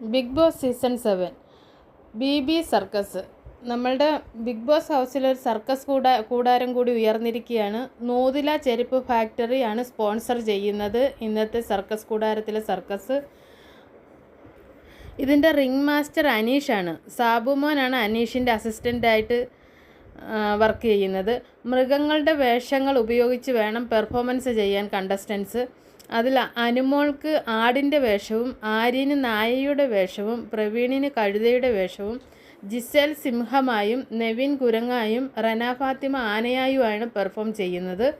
Bigg Boss season seven. B B circus. നമ്മളുടെ big boss ഹൗസിലൊരു circus കൂടാ കൂടാരം കൂടി ഉയർന്നിരിക്കുകയാണ് നൂതില ചെരുപ്പ് ഫാക്ടറിയാണ് സ്പോൺസർ ചെയ്യുന്നത് ഇന്നത്തെ സർക്കസ് കൂടാരത്തിലെ സർക്കസ്. ഇതിന്റെ റിംഗ് മാസ്റ്റർ അനീഷാണ് സാബുമോനാണ് അനീഷിന്റെ അസിസ്റ്റന്റായിട്ട് വർക്ക് ചെയ്യുന്നത്. മൃഗങ്ങളുടെ വേഷങ്ങൾ ഉപയോഗിച്ച് വേണം പെർഫോമൻസ് ചെയ്യാൻ കണ്ടസ്റ്റൻസ് അതിൽ അനുമോൾക്ക് ആടിന്റെ വേഷവും ആര്യന് നായയുടെ വേഷവും പ്രവീണിന് കഴുതയുടെ വേഷവും ജിസേൽ സിംഹമായും നെവിൻ കുരങ്ങായും റന ഫാത്തിമ ആനയായുമാണ് പെർഫോം ചെയ്യുന്നത്.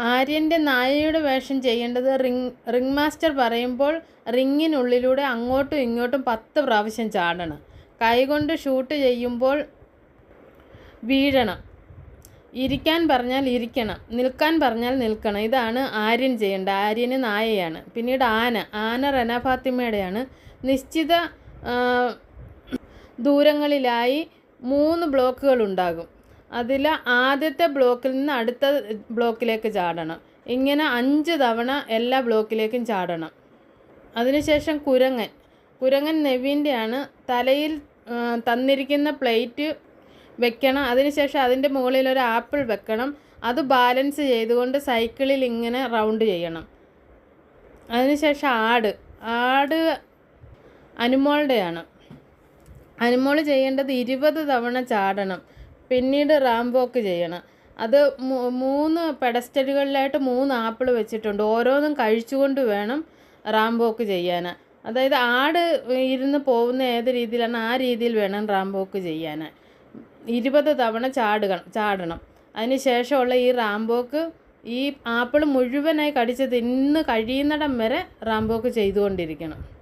ആര്യന്റെ നായയുടെ വേഷം ചെയ്യേണ്ടത് റിങ് റിംഗ് മാസ്റ്റർ പറയുമ്പോൾ റിങ്ങിനുള്ളിലൂടെ അങ്ങോട്ടും ഇങ്ങോട്ടും പത്ത് പ്രാവശ്യം ചാടണം. കൈകൊണ്ട് ഷൂട്ട് ചെയ്യുമ്പോൾ വീഴണം. ഇരിക്കാൻ പറഞ്ഞാൽ ഇരിക്കണം നിൽക്കാൻ പറഞ്ഞാൽ നിൽക്കണം. ഇതാണ് ആര്യൻ ചെയ്യേണ്ട ആര്യന് നായയാണ്. പിന്നീട് ആന ആന റന ഫാത്തിമയുടെയാണ്. നിശ്ചിത ദൂരങ്ങളിലായി മൂന്ന് ബ്ലോക്കുകൾ ഉണ്ടാകും. അതിൽ ആദ്യത്തെ ബ്ലോക്കിൽ നിന്ന് അടുത്ത ബ്ലോക്കിലേക്ക് ചാടണം. ഇങ്ങനെ അഞ്ച് തവണ എല്ലാ ബ്ലോക്കിലേക്കും ചാടണം. അതിനുശേഷം കുരങ്ങൻ. കുരങ്ങൻ നെവിന്റെയാണ് തലയിൽ തന്നിരിക്കുന്ന പ്ലേറ്റ് വെക്കണം. അതിനുശേഷം അതിന്റെ മുകളിൽ ഒരു ആപ്പിൾ വെക്കണം. അത് ബാലൻസ് ചെയ്തുകൊണ്ട് സൈക്കിളിൽ ഇങ്ങനെ റൗണ്ട് ചെയ്യണം. അതിനുശേഷം ആട്. ആട് അനുമോളുടെയാണ്. അനുമോൾ ചെയ്യേണ്ടത് ഇരുപത് തവണ ചാടണം. പിന്നീട് റാംബോക്ക് ചെയ്യണം. അത് മൂന്ന് പെഡസ്റ്റലുകളിലായിട്ട് മൂന്ന് ആപ്പിൾ വെച്ചിട്ടുണ്ട്. ഓരോന്നും കഴിച്ചുകൊണ്ട് വേണം റാംബോക്ക് ചെയ്യാൻ അതായത് ആട് ഇരുന്ന് പോകുന്ന ഏത് രീതിയിലാണ് ആ രീതിയിൽ വേണം റാംബോക്ക് ചെയ്യാൻ ഇരുപത് തവണ ചാടുകണം ചാടണം. അതിന് ശേഷമുള്ള ഈ റാംബോക്ക് ഈ ആപ്പിൾ മുഴുവനായി കടിച്ച് തിന്ന് കഴിയുന്നിടം വരെ റാംബോക്ക് ചെയ്തുകൊണ്ടിരിക്കണം.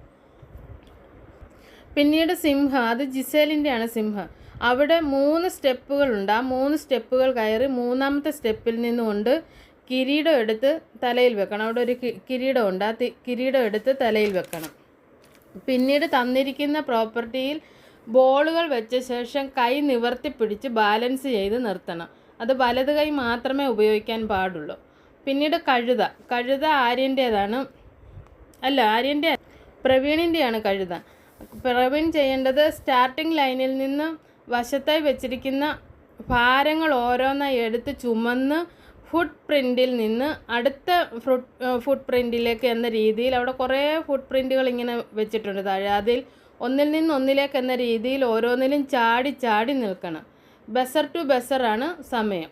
പിന്നീട് സിംഹ. അത് ജിസേലിന്റെയാണ് സിംഹ. അവിടെ മൂന്ന് സ്റ്റെപ്പുകളുണ്ട്. ആ മൂന്ന് സ്റ്റെപ്പുകൾ കയറി മൂന്നാമത്തെ സ്റ്റെപ്പിൽ നിന്നുകൊണ്ട് കിരീടം എടുത്ത് തലയിൽ വെക്കണം. അവിടെ ഒരു കിരീടം ഉണ്ട് ആ കിരീടം എടുത്ത് തലയിൽ വെക്കണം. പിന്നീട് തന്നിരിക്കുന്ന പ്രോപ്പർട്ടിയിൽ ബോളുകൾ വെച്ച ശേഷം കൈ നിവർത്തി പിടിച്ച് ബാലൻസ് ചെയ്ത് നിർത്തണം. അത് വലത് കൈ മാത്രമേ ഉപയോഗിക്കാൻ പാടുള്ളൂ. പിന്നീട് കഴുത. കഴുത ആര്യന്റേതാണ്. അല്ല ആര്യന്റെ പ്രവീണിന്റെയാണ് കഴുത. പ്രവീൺ ചെയ്യേണ്ടത് സ്റ്റാർട്ടിംഗ് ലൈനിൽ നിന്ന് വശത്തായി വെച്ചിരിക്കുന്ന ഭാരങ്ങൾ ഓരോന്നായി എടുത്ത് ചുമന്ന് ഫുട് പ്രിന്റിൽ നിന്ന് അടുത്ത ഫുട് ഫുട് പ്രിന്റിലേക്ക് എന്ന രീതിയിൽ അവിടെ കുറേ ഫുട് പ്രിന്റുകൾ ഇങ്ങനെ വെച്ചിട്ടുണ്ട്. താഴെ അതിൽ ഒന്നിൽ നിന്ന് ഒന്നിലേക്ക് എന്ന രീതിയിൽ ഓരോന്നിലും ചാടി ചാടി നിൽക്കണം. ബസർ ടു ബസറാണ് സമയം.